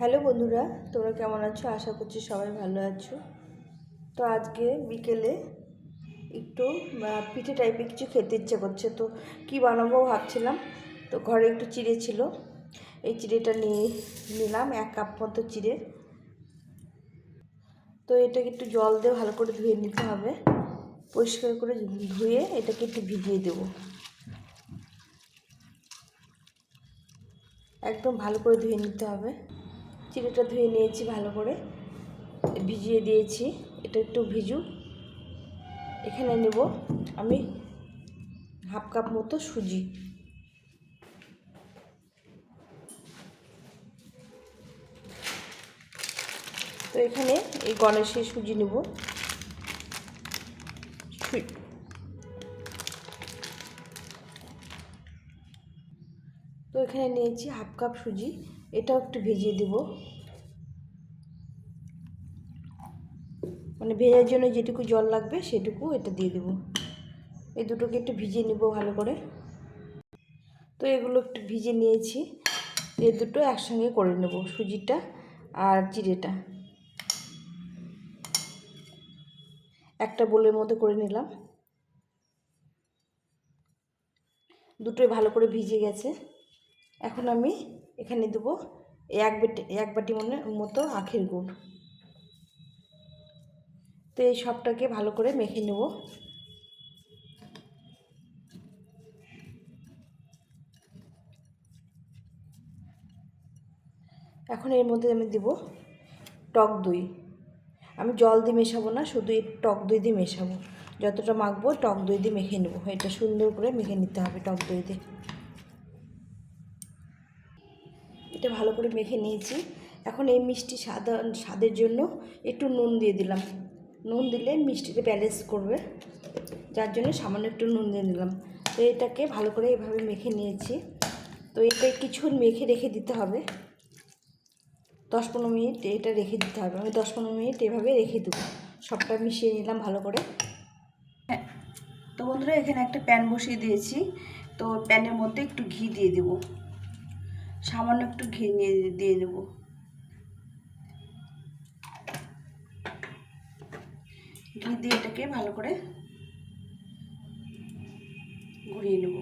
Hello বন্ধুরা, তোমরা কেমন আছো? আশা করছি সবাই ভালো আছো। তো আজকে বিকেলে একটু পিঠে টাইপের কিছু খেতে ইচ্ছে করছে। তো কি বানাবো ভাবছিলাম, তো ঘরে একটু চিড়ে ছিল। এই চিড়েটা নিয়ে নিলাম এক কাপ মতো চিড়ে। তো এটাকে একটু জল দিয়ে ভালো করে ধুয়ে নিতে হবে। পরিষ্কার করে ধুয়ে এটাকে একটু ভিজিয়ে দেবো। একদম ভালো করে ধুয়ে নিতে হবে। চিড়েটা ধুয়ে নিয়েছি ভালো করে। ভিজিয়ে দিয়েছি। এটা একটু ভিজু এখানে নেব আমি হাফ কাপ মতো সুজি। তো এখানে এই গণেশের সুজি নেব। তো এখানে নিয়েছি হাফ কাপ সুজি। এটাও একটু ভেজিয়ে দেব। মানে ভেজার জন্য যেটুকু জল লাগবে সেটুকু এটা দিয়ে দেবো। এই দুটোকে একটু ভিজিয়ে নেব ভালো করে। তো এগুলো একটু ভিজে নিয়েছি। এই দুটো একসঙ্গে করে নেব সুজিটা আর জিরেটা। একটা বোলের মধ্যে করে নিলাম। দুটোই ভালো করে ভিজে গেছে। এখন আমি এখানে দেবো এক বাটি এক বাটি মনে, মতো আখের গুড়। তো এই সবটাকে ভালো করে মেখে নেব। এখন এর মধ্যে আমি দেব টক দই। আমি জল দিয়ে মেশাবো না, শুধু এই টক দই দিয়ে মেশাবো। যতটা মাখবো, টক দই দিয়ে মেখে নেব। এটা সুন্দর করে মেখে নিতে হবে টক দই দিয়ে। এটা ভালো করে মেখে নিয়েছি। এখন এই মিষ্টি স্বাদ স্বাদের জন্য একটু নুন দিয়ে দিলাম। নুন দিলে মিষ্টিটা ব্যালেন্স করবে। যার জন্য সামান্য একটু নুন দিয়ে দিলাম। তো এটাকে ভালো করে এভাবে মেখে নিয়েছি। তো এটা কিছুক্ষণ মেখে রেখে দিতে হবে। দশ পনেরো মিনিট এটা রেখে দিতে হবে। আমি দশ পনেরো মিনিট এভাবে রেখে দেবো। সবটা মিশিয়ে নিলাম ভালো করে। হ্যাঁ তো বন্ধুরা এখানে একটা প্যান বসিয়ে দিয়েছি। তো প্যানের মধ্যে একটু ঘি দিয়ে দেবো। সামান্য একটু ঘি নিয়ে দিয়ে দেব ঘি দিয়ে এটাকে ভালো করে ঘুরিয়ে নেব।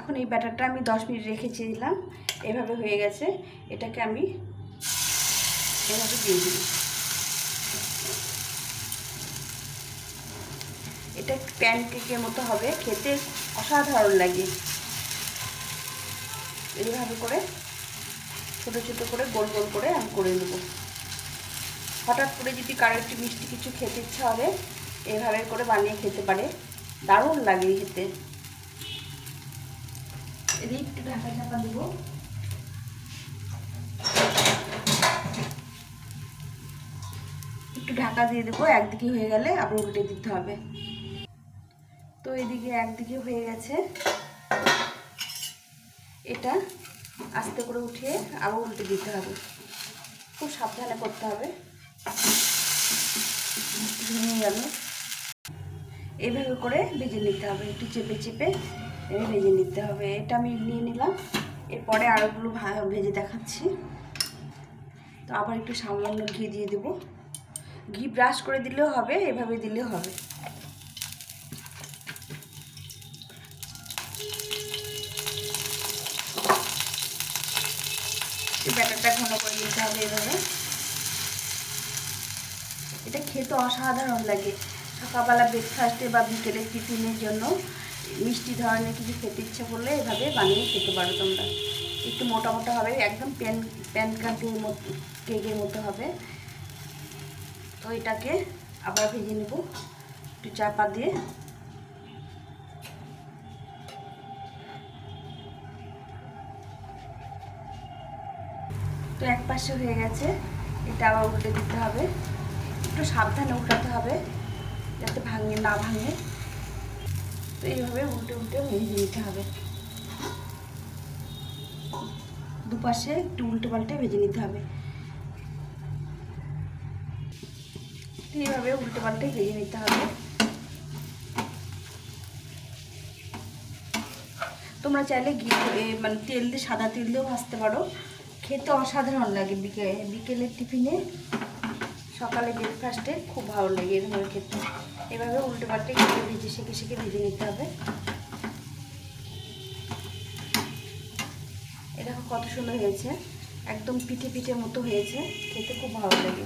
এখন এই ব্যাটারটা আমি দশ মিনিট রেখেছিলাম এভাবে হয়ে গেছে। এটাকে আমি এভাবে দিয়ে দিই এটা প্যান কেকের মতো হবে, খেতে অসাধারণ লাগে। এইভাবে করে, ছোটো ছোটো করে, গোল গোল করে আমি করে নেব। হঠাৎ করে যদি কারও একটু মিষ্টি কিছু খেতে ইচ্ছা হবে এইভাবে করে বানিয়ে খেতে পারে। দারুণ লাগে খেতে। এদিকে একটু ঢাকা চাপা দেবো। একটু ঢাকা দিয়ে দেবো, একদিকে হয়ে গেলে আবার উল্টে দিতে হবে। তো এদিকে একদিকে হয়ে গেছে। এটা আস্তে করে উঠিয়ে আবার উল্টে দিতে হবে। খুব সাবধানে করতে হবে। ভেঙে গেল। এইভাবে করে ভেজে নিতে হবে। একটু চেপে চেপে এভাবে ভেজে নিতে হবে। এটা আমি নিয়ে নিলাম। এরপরে আরোগুলো ভেজে দেখাচ্ছি। তো আবার একটু সামান্য ঘি দিয়ে দেবো। ঘি ব্রাশ করে দিলেও হবে, এভাবে দিলেও হবে। ব্যাটারটা ঘন করে নিতে হবে এভাবে। এটা খেতে অসাধারণ লাগে। সকালবেলা ব্রেকফাস্টে বা বিকেলের টিফিনের জন্য মিষ্টি ধরনের কিছু খেতে ইচ্ছে করলে এভাবে বানিয়ে খেতে পারো তোমরা। একটু মোটা মোটা হবে, একদম প্যান প্যান কাটের মতো, কেকের মতো হবে। তো এটাকে আবার ভেজে নেব। একটু চাপা দিয়ে। তো এক পাশে হয়ে গেছে। এটা আবার উল্টে দিতে হবে। একটু সাবধানে উল্টাতে হবে, যাতে ভাঙে না ভাঙে। তো এইভাবে উল্টে উল্টে ভেজে নিতে হবে। দুপাশে একটু উল্টে পাল্টে ভেজে নিতে হবে। এইভাবে উল্টে পাল্টে ভেজে নিতে হবে। তোমরা চাইলে ঘি মানে তেল দিয়ে, সাদা তেল দিয়েও ভাজতে পারো। খেতে অসাধারণ লাগে বিকেলে বিকেলের টিফিনে। সকালে ব্রেকফাস্টে খুব ভালো লাগে এভাবে খেতে। এভাবে উল্টে পাল্টে খেতে ভেজে শেখে শেখে ভেজে নিতে হবে। এ দেখো কত সুন্দর হয়েছে। একদম পিঠে পিঠে মতো হয়েছে। খেতে খুব ভালো লাগে।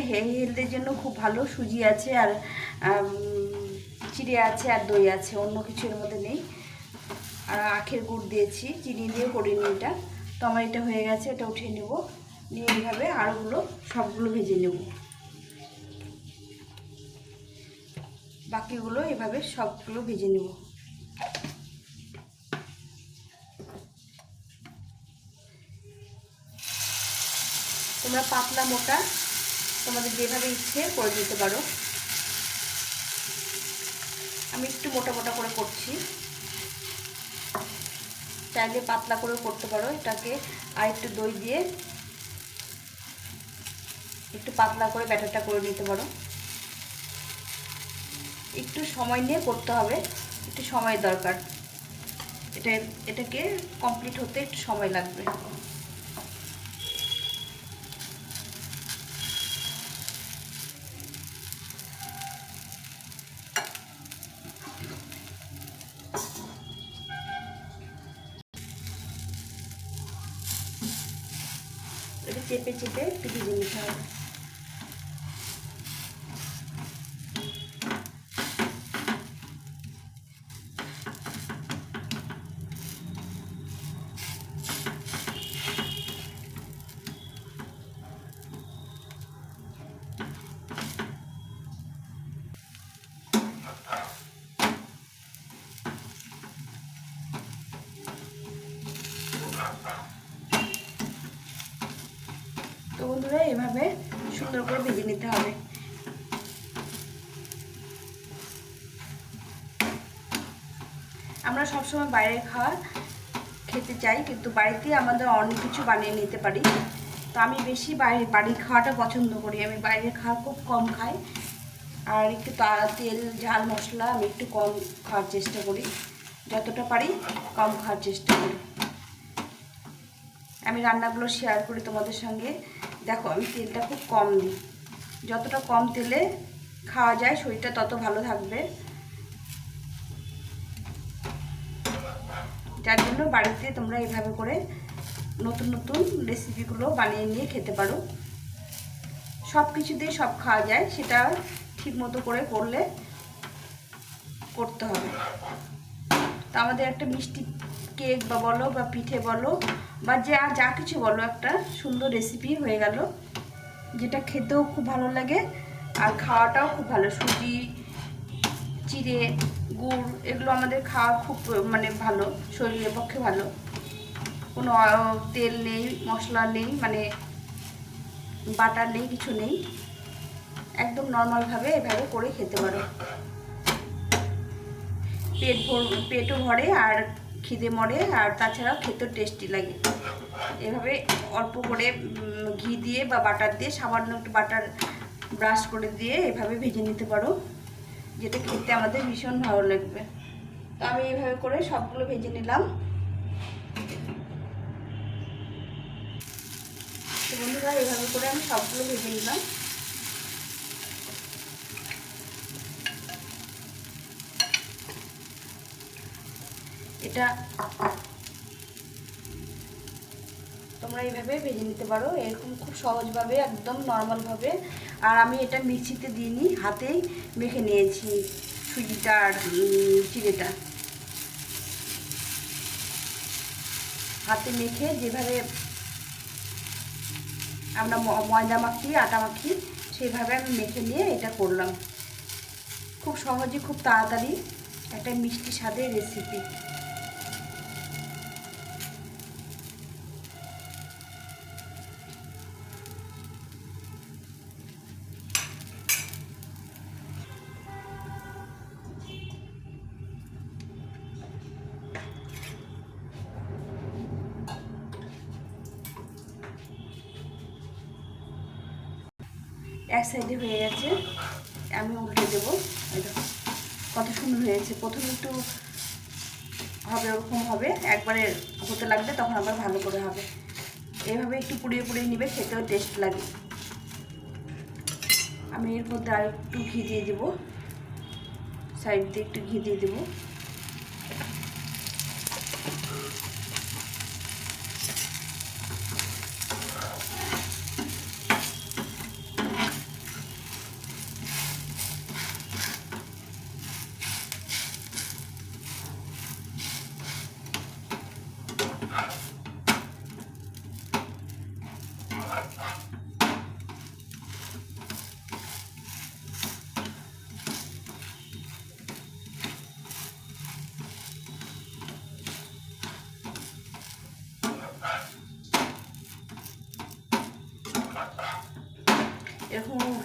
এটা হেলদের জন্য খুব ভালো, সুজি আছে আর চিড়ে আছে আর দই আছে, অন্য কিছুর মধ্যে নেই। আর আখের গুড় দিয়েছি, চিনি দিয়ে করিনি এটা। তো আমার এটা হয়ে গেছে, এটা উঠিয়ে নেব। নিয়ে এইভাবে আরগুলো, সবগুলো ভেজে নেব। বাকিগুলো এভাবে সবগুলো ভেজে নেব। তোমরা পাতলা মোটা তোমাদের যেভাবে ইচ্ছে করে দিতে পারো। আমি একটু মোটা মোটা করে করছি। চাইলে পাতলা করে করতে পারো। এটাকে আর একটু দই দিয়ে একটু পাতলা করে ব্যাটারটা করে নিতে পারো। একটু সময় নিয়ে করতে হবে। একটু সময় দরকার। এটা, এটাকে কমপ্লিট হতে একটু সময় লাগবে। চেপে চেপে একটু ভিজে নিতে বন্ধুরা, এভাবে সুন্দর করে ভেজে নিতে হবে। আমরা সবসময় বাইরের খাওয়া খেতে চাই, কিন্তু বাড়িতে আমাদের অনেক কিছু বানিয়ে নিতে পারি। তো আমি বেশি বাইরে বাড়ির খাওয়াটা পছন্দ করি। আমি বাইরের খাওয়া খুব কম খাই। আর একটু তেল, ঝাল, মশলা আমি একটু কম খাওয়ার চেষ্টা করি। যতটা পারি কম খাওয়ার চেষ্টা করি। আমি রান্নাগুলো শেয়ার করি তোমাদের সঙ্গে। দেখো আমি তেলটা খুব কম দিই যতটা কম তেলে খাওয়া যায়, শরীরটা তত ভালো থাকবে। যার জন্য বাড়িতে তোমরা এভাবে করে নতুন নতুন রেসিপিগুলো বানিয়ে নিয়ে খেতে পারো। সব কিছু দিয়ে সব খাওয়া যায়, সেটা ঠিক মতো করে করলে করতে হবে। তা আমাদের একটা মিষ্টি কেক বা বলো বা পিঠে বলো বা যা যা কিছু বলো, একটা সুন্দর রেসিপি হয়ে গেল, যেটা খেতেও খুব ভালো লাগে আর খাওয়াটাও খুব ভালো। সুজি, চিড়ে, গুড়, এগুলো আমাদের খাওয়া খুব মানে ভালো, শরীরের পক্ষে ভালো। কোনো তেল নেই, মশলা নেই মানে বাটার নেই, কিছু নেই। একদম নর্মালভাবে এভাবে করে খেতে পারো। পেট ভর, পেটও ভরে আর খিদে মরে আর তাছাড়াও খেতেও টেস্টি লাগে। এভাবে অল্প করে ঘি দিয়ে বা বাটার দিয়ে সামান্য একটু বাটার ব্রাশ করে দিয়ে এভাবে ভেজে নিতে পারো। যেটা খেতে আমাদের ভীষণ ভালো লাগবে। তো আমি এইভাবে করে সবগুলো ভেজে নিলাম। বন্ধুরা, এভাবে করে আমি সবগুলো ভেজে নিলাম। এটা তোমরা এইভাবে ভেজে নিতে পারো। এরকম খুব সহজভাবে, একদম নর্মালভাবে। আর আমি এটা মিক্সিতে দিইনি হাতেই মেখে নিয়েছি সুজিটা আর চিড়েটা। হাতে মেখে যেভাবে আমরা ময়দা মাখি, আটা মাখি সেইভাবে আমি মেখে নিয়ে এটা করলাম। খুব সহজে, খুব তাড়াতাড়ি একটা মিষ্টি স্বাদের রেসিপি এক সাইডে হয়ে গেছে। আমি উল্টে দেবো। দেখো, কত সুন্দর হয়েছে প্রথমে একটু হবে ওরকম হবে। একবারে হতে লাগবে তখন আবার ভালো করে হবে। এইভাবে একটু পুড়িয়ে পুড়িয়ে নিবে খেতেও টেস্ট লাগে। আমি এর মধ্যে আর একটু ঘি দিয়ে দেবো। সাইড দিয়ে একটু ঘি দিয়ে দেবো।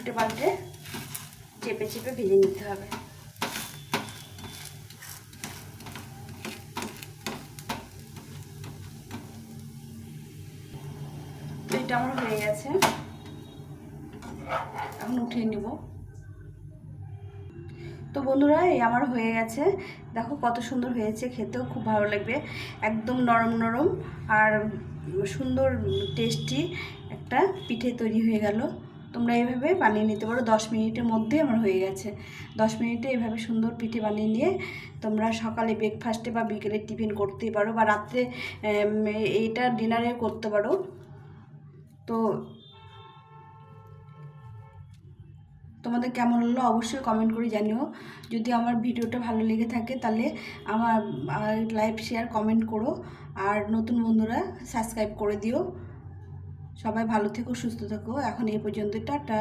উল্টে পাল্টে চেপে চেপে ভেজে নিতে হবে। এটা আমার হয়ে গেছে। এখন উঠিয়ে নিব। তো বন্ধুরা, এই আমার হয়ে গেছে। দেখো কত সুন্দর হয়েছে, খেতেও খুব ভালো লাগবে। একদম নরম নরম আর সুন্দর, টেস্টি একটা পিঠে তৈরি হয়ে গেল। তোমরা এইভাবে বানিয়ে নিতে পারো। দশ মিনিটের মধ্যে আমার হয়ে গেছে। দশ মিনিটে এভাবে সুন্দর পিঠে বানিয়ে নিয়ে তোমরা সকালে ব্রেকফাস্টে বা বিকেলে টিফিন করতেই পারো বা রাত্রে এইটা ডিনারে করতে পারো। তো তোমাদের কেমন হলো অবশ্যই কমেন্ট করে জানিও। যদি আমার ভিডিওটা ভালো লেগে থাকে তাহলে আমার লাইভ শেয়ার কমেন্ট করো। আর নতুন বন্ধুরা সাবস্ক্রাইব করে দিও। সবাই ভালো থেকো সুস্থ থেকো। এখন এই পর্যন্ত টাটা।